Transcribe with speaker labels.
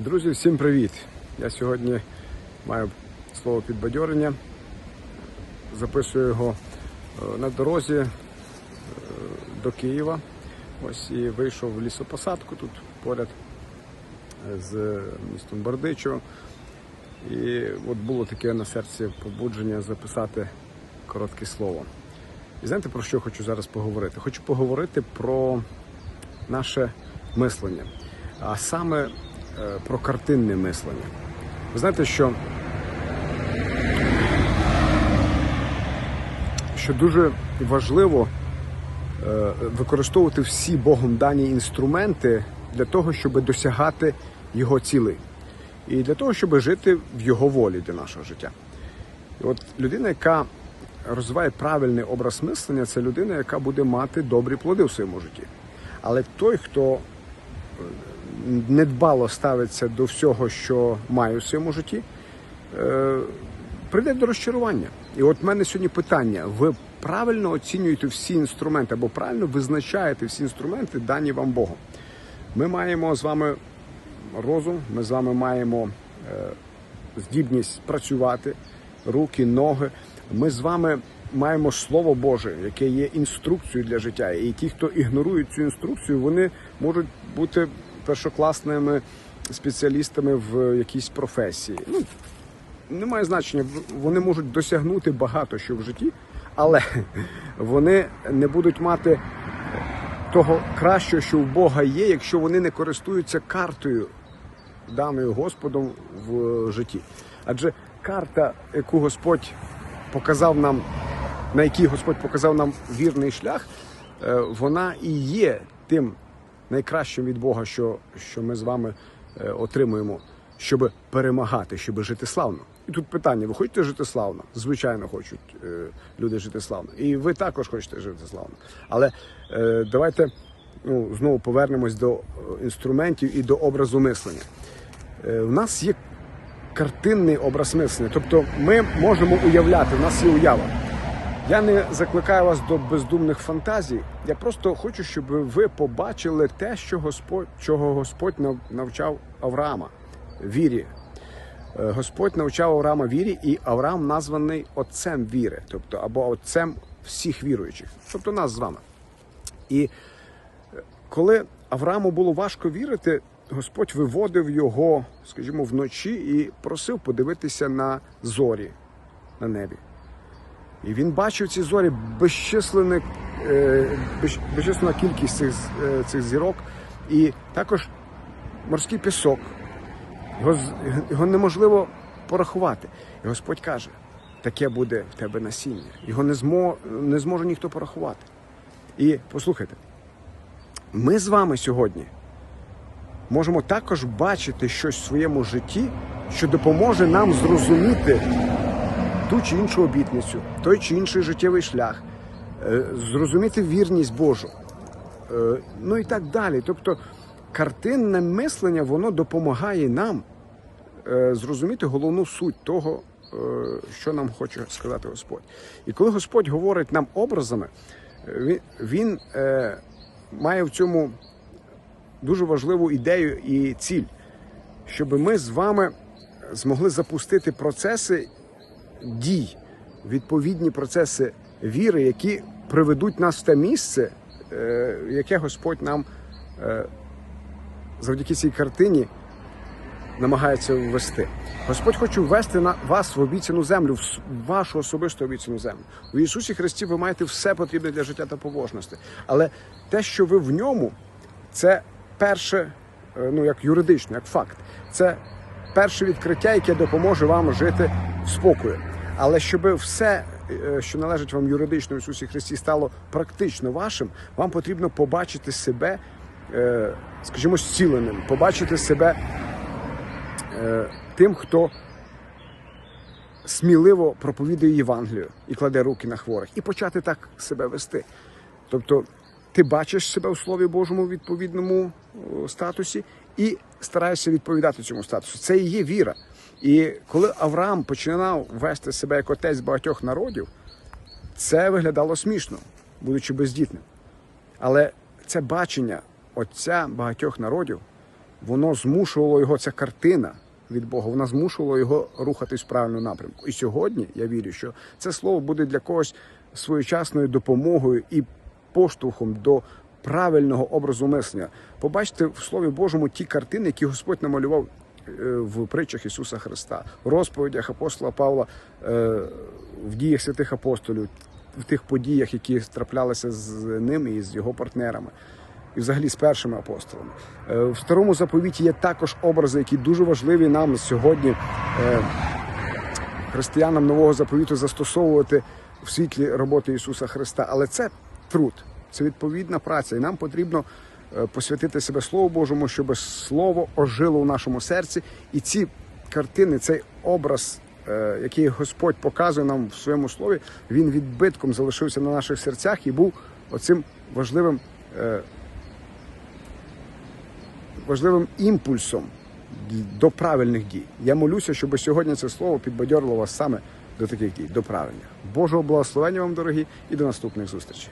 Speaker 1: Друзі, всім привіт! Я сьогодні маю слово підбадьорення. Записую його е, на дорозі е, до Києва. Ось і вийшов в лісопосадку тут поряд е, з містом Бердичево. І от було таке на серці побудження записати коротке слово. І знаєте, про що хочу зараз поговорити? Хочу поговорити про наше мислення, а саме е, про картинне мислення. Ви знаєте, що, що дуже важливо е, використовувати всі Богом дані інструменти для того, щоб досягати його цілей. І для того, щоб жити в його волі для нашого життя. І от людина, яка розвиває правильний образ мислення, це людина, яка буде мати добрі плоди в своєму житті. Але той, хто е, недбало ставиться до всього, що має у своєму житті, е, прийде до розчарування. І от в мене сьогодні питання: ви правильно оцінюєте всі інструменти або правильно визначаєте всі інструменти, дані вам Богом? Ми маємо з вами розум, ми з вами маємо е, здібність працювати, руки, ноги. Ми з вами маємо Слово Боже, яке є інструкцією для життя. І ті, хто ігнорують цю інструкцію, вони можуть бути першокласними спеціалістами в якійсь професії. Ну, немає значення, вони можуть досягнути багато що в житті, але вони не будуть мати того кращого, що в Бога є, якщо вони не користуються картою, даною Господом в житті. Адже карта, яку Господь показав нам, на якій Господь показав нам вірний шлях, е, вона і є тим найкращим від Бога, що, що ми з вами е, отримуємо, щоб перемагати, щоб жити славно. І тут питання: ви хочете жити славно? Звичайно, хочуть е, люди жити славно. І ви також хочете жити славно. Але е, давайте ну, знову повернемось до е, інструментів і до образу мислення. Е, в нас є картинний образ мислення, тобто ми можемо уявляти, в нас є уява. Я не закликаю вас до бездумних фантазій. Я просто хочу, щоб ви побачили те, що Господь, чого Господь навчав Авраама вірі. Е, Господь навчав Авраама вірі, і Авраам названий отцем віри, тобто або отцем всіх віруючих, тобто нас з вами. І е, коли Аврааму було важко вірити, Господь виводив його, скажімо, вночі і просив подивитися на зорі на небі. І він бачив ці зорі е, безчислена кількість цих, е, цих зірок, і також морський пісок. Його, його неможливо порахувати. І Господь каже: таке буде в тебе насіння. Його не, змо, не зможе ніхто порахувати. І послухайте, ми з вами сьогодні можемо також бачити щось в своєму житті, що допоможе нам зрозуміти ту чи іншу обітницю, той чи інший життєвий шлях, е, зрозуміти вірність Божу. Е, Ну і так далі. Тобто картинне мислення воно допомагає нам е, зрозуміти головну суть того, що нам хоче сказати Господь. І коли Господь говорить нам образами, він, має в цьому дуже важливу ідею і ціль, щоб ми з вами змогли запустити процеси дій, відповідні процеси віри, які приведуть нас в те місце, е, яке Господь нам е, завдяки цій картині намагається ввести. Господь хоче ввести на вас в обіцяну землю, в вашу особисту обіцяну землю. У Ісусі Христі ви маєте все потрібне для життя та побожності. Але те, що ви в ньому, це перше, е, ну як юридично, як факт. Це перше відкриття, яке допоможе вам жити в спокої. Але щоб все, е, що належить вам юридично в Ісусі Христі, стало практично вашим, вам потрібно побачити себе, е, скажімо, зціленим, побачити себе е, тим, хто сміливо проповідує Євангелію і кладе руки на хворих, і почати так себе вести. Тобто ти бачиш себе у Слові Божому в відповідному статусі і стараєшся відповідати цьому статусу. Це і є віра. І коли Авраам починав вести себе як отець багатьох народів, це виглядало смішно, будучи бездітним. Але це бачення отця багатьох народів воно змушувало його, ця картина від Бога, вона змушувала його рухатись в правильному напрямку. І сьогодні я вірю, що це слово буде для когось своєчасною допомогою і поштовхом до правильного образу мислення. Побачите в Слові Божому ті картини, які Господь намалював в притчах Ісуса Христа, в розповідях апостола Павла, е, в діях святих апостолів, в тих подіях, які траплялися з ним і з його партнерами. І взагалі з першими апостолами. Е, В старому заповіті є також образи, які дуже важливі нам сьогодні, е, християнам нового заповіту, застосовувати в світлі роботи Ісуса Христа. Але це труд, це відповідна праця, і нам потрібно е, посвятити себе Слову Божому, щоб Слово ожило в нашому серці. І ці картини, цей образ, е, який Господь показує нам в своєму слові, він відбитком залишився на наших серцях і був оцим важливим. е, Важливим імпульсом до правильних дій. Я молюся, щоб сьогодні це слово підбадьорило вас саме до таких дій, до правильних. Божого благословення вам, дорогі, і до наступних зустрічей.